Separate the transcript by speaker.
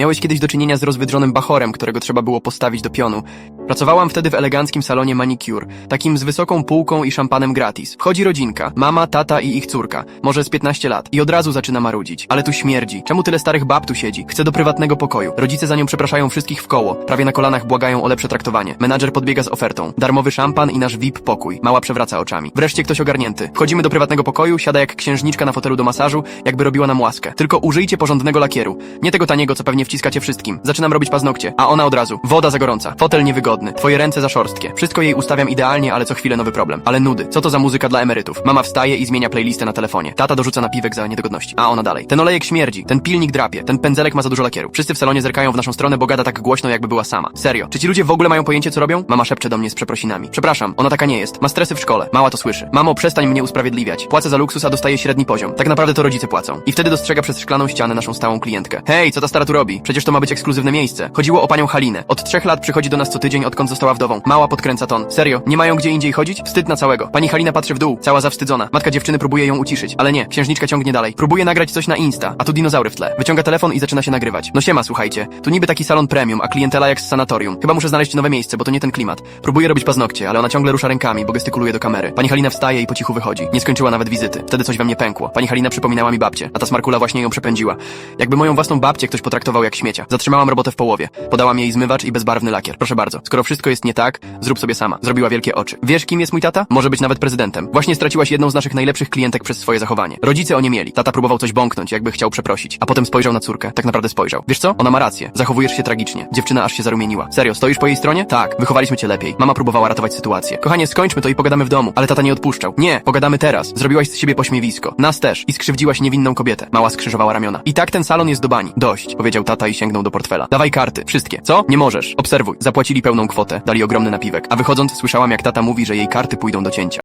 Speaker 1: Miałeś kiedyś do czynienia z rozwydrzonym bachorem, którego trzeba było postawić do pionu. Pracowałam wtedy w eleganckim salonie manicure, takim z wysoką półką i szampanem gratis. Wchodzi rodzinka, mama, tata i ich córka, może z 15 lat, i od razu zaczyna marudzić. Ale tu śmierdzi. Czemu tyle starych bab tu siedzi? Chce do prywatnego pokoju. Rodzice za nią przepraszają wszystkich w koło, prawie na kolanach błagają o lepsze traktowanie. Menadżer podbiega z ofertą. Darmowy szampan i nasz VIP pokój. Mała przewraca oczami. Wreszcie ktoś ogarnięty. Wchodzimy do prywatnego pokoju, siada jak księżniczka na fotelu do masażu, jakby robiła nam łaskę. Tylko użyjcie porządnego lakieru. Nie tego taniego, co pewnie wciskacie wszystkim. Zaczynam robić paznokcie, a ona od razu. Woda za gorąca, fotel niewygodny, twoje ręce za szorstkie. Wszystko jej ustawiam idealnie, ale co chwilę nowy problem. Ale nudy. Co to za muzyka dla emerytów? Mama wstaje i zmienia playlistę na telefonie. Tata dorzuca napiwek za niedogodności. A ona dalej. Ten olejek śmierdzi, ten pilnik drapie, ten pędzelek ma za dużo lakieru. Wszyscy w salonie zerkają w naszą stronę, bo gada tak głośno, jakby była sama. Serio. Czy ci ludzie w ogóle mają pojęcie, co robią? Mama szepcze do mnie z przeprosinami. Przepraszam, ona taka nie jest. Ma stresy w szkole. Mała to słyszy. Mamo, przestań mnie usprawiedliwiać. Płacę za luksus, a dostaję średni poziom. Tak naprawdę to rodzice płacą. I wtedy dostrzega przez szklaną ścianę naszą stałą klientkę. Hej, co ta stara tu robi? Przecież to ma być ekskluzywne miejsce. Chodziło o panią Halinę. Od trzech lat przychodzi do nas co tydzień, odkąd została wdową. Mała podkręca ton. Serio, nie mają gdzie indziej chodzić? Wstyd na całego. Pani Halina patrzy w dół, cała zawstydzona. Matka dziewczyny próbuje ją uciszyć, ale nie. Księżniczka ciągnie dalej. Próbuje nagrać coś na Insta, a tu dinozaury w tle. Wyciąga telefon i zaczyna się nagrywać. No siema, słuchajcie. Tu niby taki salon premium, a klientela jak z sanatorium. Chyba muszę znaleźć nowe miejsce, bo to nie ten klimat. Próbuje robić paznokcie, ale ona ciągle rusza rękami, bo gestykuluje do kamery. Pani Halina wstaje i po cichu wychodzi. Nie skończyła nawet wizyty. Wtedy coś we mnie pękło. Pani Halina przypominała mi a ta smarkula właśnie ją przepędziła. Jakby moją własną babcię ktoś potraktował jak śmiecia. Zatrzymałam robotę w połowie. Podałam jej zmywacz i bezbarwny lakier. Proszę bardzo. Skoro wszystko jest nie tak, zrób sobie sama. Zrobiła wielkie oczy. Wiesz, kim jest mój tata? Może być nawet prezydentem. Właśnie straciłaś jedną z naszych najlepszych klientek przez swoje zachowanie. Rodzice o nie mieli. Tata próbował coś bąknąć, jakby chciał przeprosić. A potem spojrzał na córkę. Tak naprawdę spojrzał. Wiesz co? Ona ma rację. Zachowujesz się tragicznie. Dziewczyna aż się zarumieniła. Serio, stoisz po jej stronie? Tak. Wychowaliśmy cię lepiej. Mama próbowała ratować sytuację. Kochanie, skończmy to i pogadamy w domu. Ale tata nie odpuszczał. Nie, pogadamy teraz. Zrobiłaś z siebie pośmiewisko. Nas też. I skrzywdziłaś niewinną kobietę. Mała skrzyżowała ramiona. I tak ten salon jest do bani. Dość, powiedział tata i sięgnął do portfela. Dawaj karty. Wszystkie. Co? Nie możesz. Obserwuj. Zapłacili pełną kwotę. Dali ogromny napiwek. A wychodząc słyszałam jak tata mówi, że jej karty pójdą do cięcia.